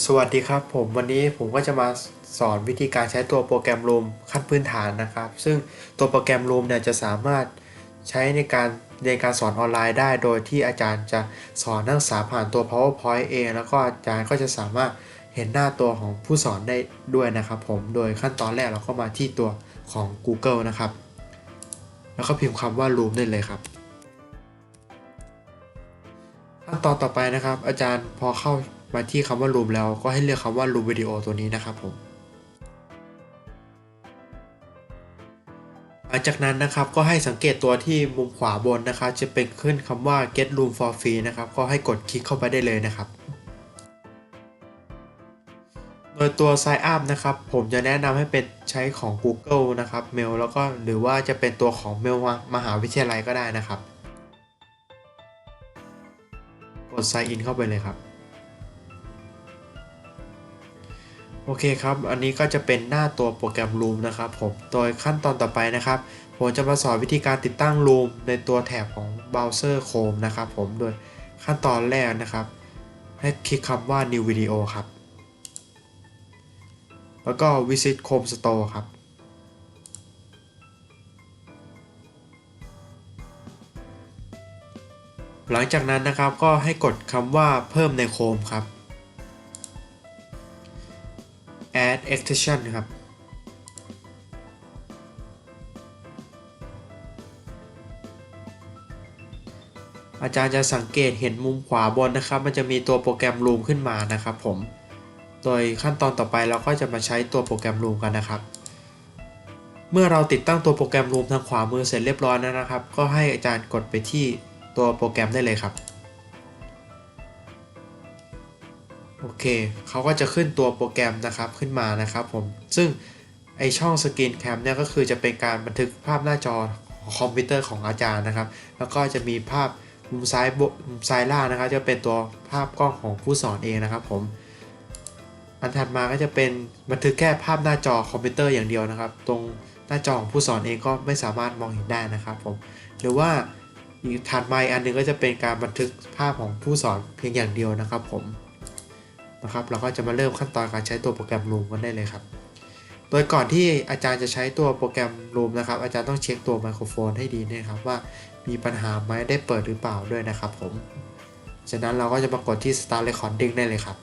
สวัสดีครับผมวันนี้ผมก็จะมาสอนวิธีการใช้ตัวโปรแกรม Loom ขั้นพื้นฐานนะครับ ซึ่งตัวโปรแกรม Loom เนี่ยจะสามารถใช้ในการเรียนการสอนออนไลน์ได้ โดยที่อาจารย์จะสอนนักศึกษาผ่านตัว PowerPoint เองแล้วก็อาจารย์ก็จะสามารถเห็นหน้าตัวของผู้สอนได้ด้วยนะครับ ผมโดยขั้นตอนแรกเราก็มาที่ตัวของ Google นะครับ แล้วก็พิมพ์คำว่า Loom ได้เลยครับขั้นตอนต่อไปนะครับ อาจารย์พอเข้า มาที่คำว่า Loom แล้วก็ให้เลือกคำว่า Loom Video ตัวนี้นะครับผมหลังจากนั้นนะครับก็ให้สังเกตตัวที่มุมขวาบนนะครับจะเป็นขึ้นคำว่า Get Room for Free นะครับก็ให้กดคลิกเข้าไปได้เลยนะครับ โดยตัว Sign Up นะครับผมจะแนะนำให้เป็นใช้ของ Google นะครับ Mail แล้วก็หรือว่าจะเป็นตัวของ Mail มหาวิทยาลัยก็ได้นะครับ กด Sign In เข้าไปเลยครับ โอเคครับ อันนี้ก็จะเป็นหน้าตัวโปรแกรม Loom นะครับผมโดยขั้นตอนต่อไปนะครับ ผมจะมาสอนวิธีการติดตั้ง Loom ในตัวแถบของเบราว์เซอร์ Chrome นะครับผมโดยขั้นตอนแรกนะครับ ให้คลิกคำว่า New Video ครับ แล้วก็ Visit Chrome Store ครับ หลังจากนั้นนะครับก็ให้กดคำว่าเพิ่มใน Chrome ครับ add extension ครับ อาจารย์จะสังเกตเห็นมุมขวาบนนะครับ มันจะมีตัวโปรแกรม Loom ขึ้นมานะครับผม โดยขั้นตอนต่อไปเราก็จะมาใช้ตัวโปรแกรม Loom กันนะครับ เมื่อเราติดตั้งตัวโปรแกรม Loom ทางขวามือเสร็จเรียบร้อยแล้วนะครับ ก็ให้อาจารย์กดไปที่ตัวโปรแกรมได้เลยครับ เคเขาก็จะขึ้นตัวโปรแกรมนะครับขึ้นมานะครับผม ซึ่งไอช่องสกรีนแคมเนี่ยก็คือจะเป็นการบันทึกภาพหน้าจอคอมพิวเตอร์ของอาจารย์นะครับ แล้วก็จะมีภาพมุมซ้ายบมุมซ้ายล่างนะครับ จะเป็นตัวภาพกล้องของผู้สอนเองนะครับผม อันถัดมาก็จะเป็นบันทึกแค่ภาพหน้าจอคอมพิวเตอร์อย่างเดียวนะครับ ตรงหน้าจอของผู้สอนเองก็ไม่สามารถมองเห็นได้นะครับผม หรือว่าอีกถัดมาอีกอันหนึงก็จะเป็นการบันทึกภาพของผู้สอนเพียงอย่างเดียวนะครับผม นะครับเราก็จะมาเริ่มขั้นตอนการใช้ตัวโปรแกรม Loom กันได้เลยครับ โดยก่อนที่อาจารย์จะใช้ตัวโปรแกรม Loom นะครับ อาจารย์ต้องเช็คตัวไมโครโฟนให้ดีนะครับว่ามีปัญหาไหมได้เปิดหรือเปล่าด้วยนะครับผมฉะนั้นเราก็จะมากดที่ Start Recording ได้เลยครับ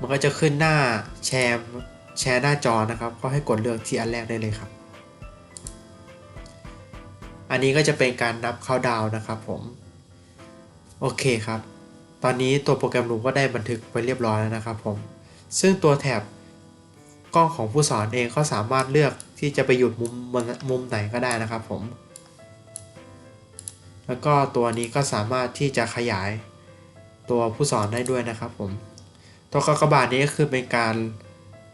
มันก็จะขึ้นหน้าแชร์แชร์หน้าจอนะครับ ก็ให้กดเลือกที่อันแรกได้เลยครับ อันนี้ก็จะเป็นการนับเข้าดาวนะครับผม โอเคครับ ตอนนี้ตัวโปรแกรม Loom ก็ได้บันทึกไว้เรียบร้อยแล้วนะครับผม ซึ่งตัวแถบกล้องของผู้สอนเองก็สามารถเลือกที่จะไปหยุดมุมมุมไหนก็ได้นะครับผม แล้วก็ตัวนี้ก็สามารถที่จะขยายตัวผู้สอนได้ด้วยนะครับผม ตัวกากบาทนี้ก็คือเป็นการ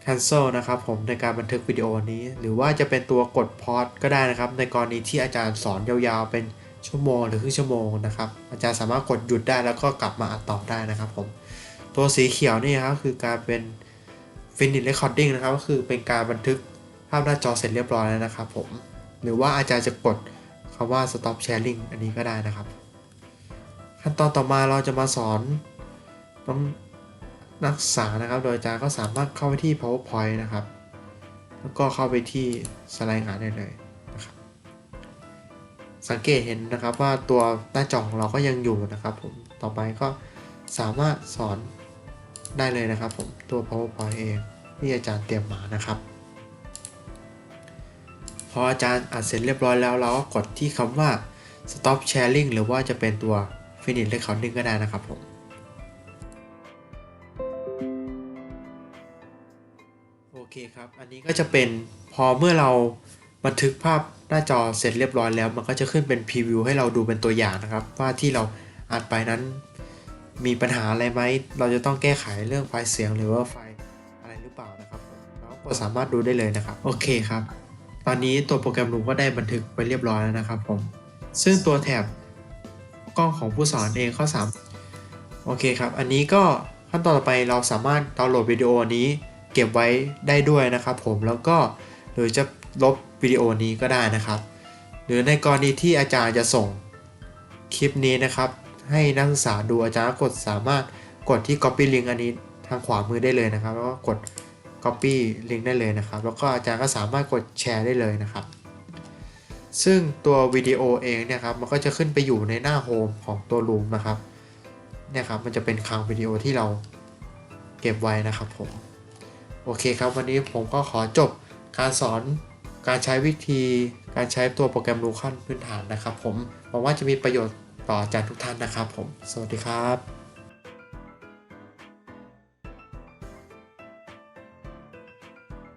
cancel นะครับผมในการบันทึกวิดีโอนี้ หรือว่าจะเป็นตัวกดพอ s ก็ได้นะครับ ในกรณีที่อาจารย์สอนยาวๆเป็น ชั่วโมงหรือครึ่งชั่วโมงนะครับ อาจารย์สามารถกดหยุดได้แล้วก็กลับมาอัดต่อได้นะครับผมตัวสีเขียวนี่ครับคือการเป็น finish recording นะครับก็คือเป็นการบันทึกภาพหน้าจอเสร็จเรียบร้อยแล้วนะครับผมหรือว่าอาจารย์จะกดคำว่า stop sharing อันนี้ก็ได้นะครับ ขั้นตอนต่อมาเราจะมาสอนน้องนักศึกษานะครับ โดยอาจารย์ก็สามารถเข้าไปที่ powerpoint นะครับ แล้วก็เข้าไปที่สไลด์งานได้เลย สังเกตเห็นนะครับว่าตัวหน้าจอของเราก็ยังอยู่นะครับผมต่อไปก็สามารถสอนได้เลยนะครับผมตัว powerpoint เองที่อาจารย์เตรียมมานะครับ พออาจารย์อัดเสร็จเรียบร้อยแล้วเราก็กดที่คำว่า stop sharing หรือว่าจะเป็นตัว finish recording ก็ได้นะครับผมโอเคครับ อันนี้ก็จะเป็นพอเมื่อเราบันทึกภาพ หน้าจอเสร็จเรียบร้อยแล้ว มันก็จะขึ้นเป็นพรีวิวให้เราดูเป็นตัวอย่างนะครับ ว่าที่เราอัดไปนั้นมีปัญหาอะไรไหม เราจะต้องแก้ไขเรื่องไฟล์เสียงหรือว่าไฟล์อะไรหรือเปล่านะครับผมเราก็สามารถดูได้เลยนะครับ โอเคครับ ตอนนี้ตัวโปรแกรม Loom ก็ได้บันทึกไว้เรียบร้อยแล้วนะครับผม ซึ่งตัวแถบกล้องของผู้สอนเองก็สามโอเคครับ อันนี้ก็ขั้นตอนต่อไปเราสามารถดาวน์โหลดวิดีโอนี้เก็บไว้ได้ด้วยนะครับผม แล้วก็หรือจะ ลบวิดีโอนี้ก็ได้นะครับ หรือในกรณีที่อาจารย์จะส่งคลิปนี้นะครับ ให้นักศึกษาดูอาจารย์กดสามารถกดที่ copy link อันนี้ทางขวามือได้เลยนะครับ แล้วก็กด copy link ได้เลยนะครับ แล้วก็อาจารย์ก็สามารถกดแชร์ได้เลยนะครับ ซึ่งตัววิดีโอเองเนี่ยครับมันก็จะขึ้นไปอยู่ในหน้าโฮมของตัว Loom นะครับเนี่ยครับมันจะเป็นคลังวิดีโอที่เราเก็บไว้นะครับผม โอเคครับวันนี้ผมก็ขอจบการสอน การใช้วิธีการใช้ตัวโปรแกรม Lucan พื้นฐานนะครับผมหวังว่าจะมีประโยชน์ต่ออาจารย์ทุกท่านนะครับผม สวัสดีครับ